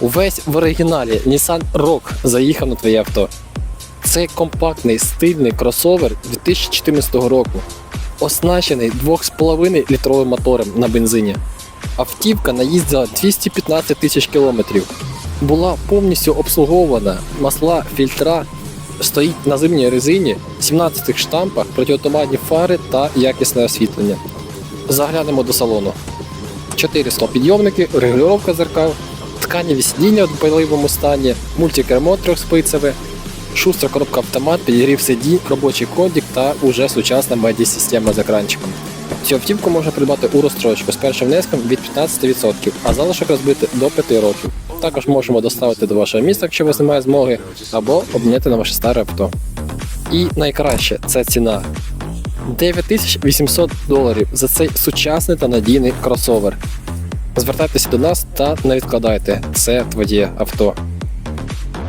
Увесь в оригіналі Nissan Rogue заїхав на твоє авто. Це компактний стильний кросовер 2014 року, оснащений 2,5 літровим мотором на бензині. Автівка наїздила 215 тисяч кілометрів. Була повністю обслугована, масла, фільтра, стоїть на зимній резині, 17 штампах, протиотуманні фари та якісне освітлення. Заглянемо до салону. 4 підйомники, регулювання зеркал, тканеві сидіння в дбайливому стані, мультикермо трьохспицеве, шустра коробка автомат, підігрів сидінь, робочий кодік та уже сучасна медіа-система з екранчиком. Цю автівку можна придбати у розстрочку з першим внеском від 15%, а залишок розбити до 5 років. Також можемо доставити до вашого міста, якщо у вас немає змоги, або обміняти на ваше старе авто. І найкраще це ціна. 9800 доларів за цей сучасний та надійний кросовер. Звертайтеся до нас та не відкладайте. Це твоє авто.